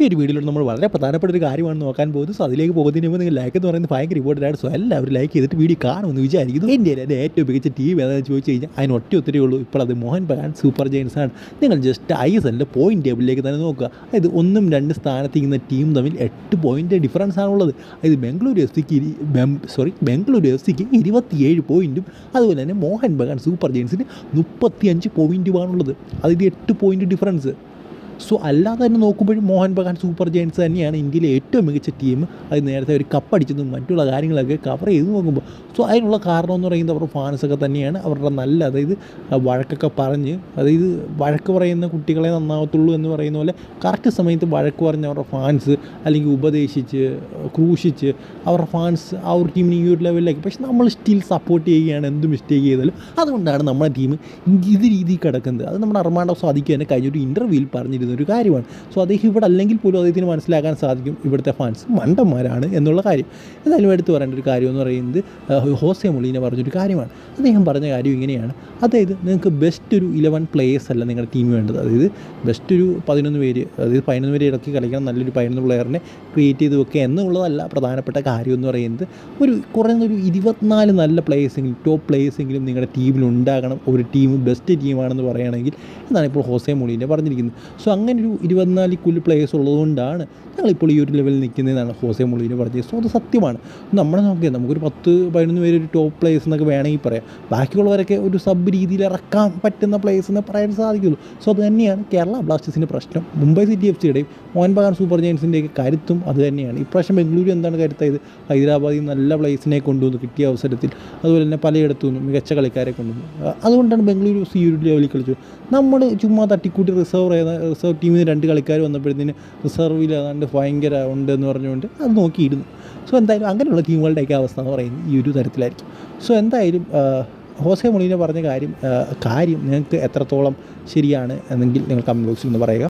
ഈ ഒരു വീഡിയോയിൽ നമ്മൾ വളരെ പ്രധാനപ്പെട്ട ഒരു കാര്യമാണ് നോക്കാൻ പോകുന്നത്. സോ അതിലേക്ക് പോകുന്നതിന് മുമ്പ് നിങ്ങൾ ലൈക്ക് എന്ന് പറയുന്നത് ഭയങ്കര ഇമ്പോർട്ടന്റ് സോ എല്ലാവരും ലൈക്ക് ചെയ്തിട്ട് വീഡിയോ കാണുമെന്ന് വിചാരിക്കുന്നു. ഇന്ത്യയിലെ ഏറ്റവും മികച്ച ടീം ഏതാണെന്ന് ചോദിച്ചു കഴിഞ്ഞാൽ അതിന് ഒറ്റ ഒത്തിരി ഉള്ളൂ. ഇപ്പോൾ അത് മോഹൻ ബഗാൻ സൂപ്പർ ജെയിൻസ് ആണ്. നിങ്ങൾ ജസ്റ്റ് ഐ എസ് എല്ലിന്റെ ടേബിളിലേക്ക് തന്നെ നോക്കുക. അതായത് ഒന്നും രണ്ട് സ്ഥാനത്തിരിക്കുന്ന ടീം തമ്മിൽ എട്ട് പോയിന്റ് ഡിഫറൻസ് ആണുള്ളത്. അതായത് ബംഗളൂരു എഫ് സിക്ക് സോറി ബംഗളൂരു എഫ് സിക്ക് ഇരുപത്തിയേഴ് പോയിന്റും അതുപോലെ തന്നെ മോഹൻ ബഗാൻ സൂപ്പർ ജെയിൻസിന് മുപ്പത്തിയഞ്ച് പോയിന്റുമാണുള്ളത് അതായത് എട്ട് പോയിന്റ് ഡിഫറൻസ് സോ അല്ലാതെ തന്നെ നോക്കുമ്പോഴും മോഹൻ ബഗാൻ സൂപ്പർ ജയൻസ് തന്നെയാണ് ഇന്ത്യയിലെ ഏറ്റവും മികച്ച ടീം അത് നേരത്തെ ഒരു കപ്പടിച്ചതും മറ്റുള്ള കാര്യങ്ങളൊക്കെ കവർ ചെയ്ത് നോക്കുമ്പോൾ സോ അതിനുള്ള കാരണം എന്ന് പറയുന്നത് അവരുടെ ഫാൻസൊക്കെ തന്നെയാണ്. അവരുടെ നല്ല അതായത് വഴക്കൊക്കെ പറഞ്ഞ് അതായത് വഴക്ക് പറയുന്ന കുട്ടികളെ നന്നാവത്തുള്ളൂ എന്ന് പറയുന്ന പോലെ കറക്റ്റ് സമയത്ത് വഴക്ക് പറഞ്ഞ് അവരുടെ ഫാൻസ് അല്ലെങ്കിൽ ഉപദേശിച്ച് ക്രൂശിച്ച് അവരുടെ ഫാൻസ് ആ ഒരു ടീമിന് ഈ ഒരു ലെവലിലേക്ക് പക്ഷെ നമ്മൾ സ്റ്റിൽ സപ്പോർട്ട് ചെയ്യുകയാണ്. എന്ത് മിസ്റ്റേക്ക് ചെയ്താലും അതുകൊണ്ടാണ് നമ്മുടെ ടീം ഇത് രീതിയിൽ കിടക്കുന്നത്. അത് നമ്മുടെ അർമാണ്ടോ സാധിക്കുക തന്നെ കഴിഞ്ഞൊരു ഇന്റർവ്യൂവിൽ പറഞ്ഞിരുന്ന. ഒരു കാര്യമാണ്. സോ അദ്ദേഹം ഇവിടെ അല്ലെങ്കിൽ പോലും അദ്ദേഹത്തിന് മനസ്സിലാക്കാൻ സാധിക്കും ഇവിടുത്തെ ഫാൻസ് മണ്ടന്മാരാണ് എന്നുള്ള കാര്യം. എന്തായാലും എടുത്തു പറയേണ്ട ഒരു കാര്യം എന്ന് പറയുന്നത് ഹോസെ മൊളീനെ പറഞ്ഞൊരു കാര്യമാണ്. അദ്ദേഹം പറഞ്ഞ കാര്യം ഇങ്ങനെയാണ്. അതായത് നിങ്ങൾക്ക് ബെസ്റ്റ് ഒരു ഇലവൻ പ്ലേയേഴ്സ് അല്ല നിങ്ങളുടെ ടീം വേണ്ടത്. അതായത് ബെസ്റ്റ് ഒരു പതിനൊന്ന് പേര് അതായത് പതിനൊന്ന് പേര് ഇടയ്ക്ക് കളിക്കണം നല്ലൊരു പതിനൊന്ന് പ്ലെയറിനെ ക്രിയേറ്റ് ചെയ്ത് വെക്കുക എന്നുള്ളതല്ല പ്രധാനപ്പെട്ട കാര്യം എന്ന് പറയുന്നത്. ഒരു കുറഞ്ഞൊരു ഇരുപത്തിനാല് നല്ല പ്ലേയേഴ്സെങ്കിലും ടോപ്പ് പ്ലേയേഴ്സെങ്കിലും നിങ്ങളുടെ ടീമിൽ ഉണ്ടാകണം. ഒരു ടീം ബെസ്റ്റ് ടീമാണെന്ന് പറയുകയാണെങ്കിൽ എന്നാണ് ഇപ്പോൾ ഹോസെ മൊളീനെ പറഞ്ഞിരിക്കുന്നത്. സോ അങ്ങനെ ഒരു ഇരുപത്തിനാല് കുല്ല് പ്ലേയേഴ്സ് ഉള്ളതുകൊണ്ടാണ് ഞങ്ങളിപ്പോൾ ഈ ഒരു ലെവലിൽ നിൽക്കുന്നതെന്നാണ് ഹോസെ മൊളീനെ പറഞ്ഞത്. സോ അത് സത്യമാണ്. നമ്മളെ നോക്കിയാൽ നമുക്കൊരു പത്ത് പതിനൊന്ന് പേര് ഒരു ടോപ്പ് പ്ലേയേഴ്സ് എന്നൊക്കെ വേണമെങ്കിൽ പറയാം. ബാക്കിയുള്ളവരൊക്കെ ഒരു സബ് രീതിയിൽ ഇറക്കാൻ പറ്റുന്ന പ്ലേയേഴ്സ് എന്ന് പറയാൻ സാധിക്കുള്ളൂ. സോ അത് തന്നെയാണ് കേരള ബ്ലാസ്റ്റേഴ്സിന്റെ പ്രശ്നം. മുംബൈ സിറ്റി എഫ് സിയുടെയും മോഹൻ ബഗാൻ സൂപ്പർ ജയൻസിന്റെയൊക്കെ കരുത്തും അത് തന്നെയാണ്. ഇപ്രാവശ്യം ബംഗളൂരു എന്താണ് കരുത്തായത്? ഹൈദരാബാദിൽ നല്ല പ്ലേയേഴ്സിനെ കൊണ്ടുവന്നു കിട്ടിയ അവസരത്തിൽ അതുപോലെ തന്നെ പലയിടത്തു നിന്നും മികച്ച കളിക്കാരെ കൊണ്ടുവന്നു. അതുകൊണ്ടാണ് ബംഗളൂരു സി ഒരു ലെവലിൽ കളിച്ചത്. നമ്മൾ ചുമ്മാ തട്ടിക്കൂട്ടി റിസർവ് ചെയ്യുന്ന റിസർവ് ടീമിൽ നിന്ന് രണ്ട് കളിക്കാർ വന്നപ്പോഴത്തേന് റിസർവിൽ ഏതാണ്ട് ഭയങ്കര ഉണ്ട് എന്ന് പറഞ്ഞുകൊണ്ട് അത് നോക്കിയിരുന്നു. സോ എന്തായാലും അങ്ങനെയുള്ള ടീമുകളുടെയൊക്കെ അവസ്ഥ എന്ന് പറയുന്നത് ഈ ഒരു തരത്തിലായിരിക്കും. സോ എന്തായാലും ഹോസെ മൊളീനെ പറഞ്ഞ കാര്യം കാര്യം നിങ്ങൾക്ക് എത്രത്തോളം ശരിയാണ് എന്നെങ്കിൽ നിങ്ങൾ കമന്റ് ബോക്സിൽ ഒന്ന് പറയുക.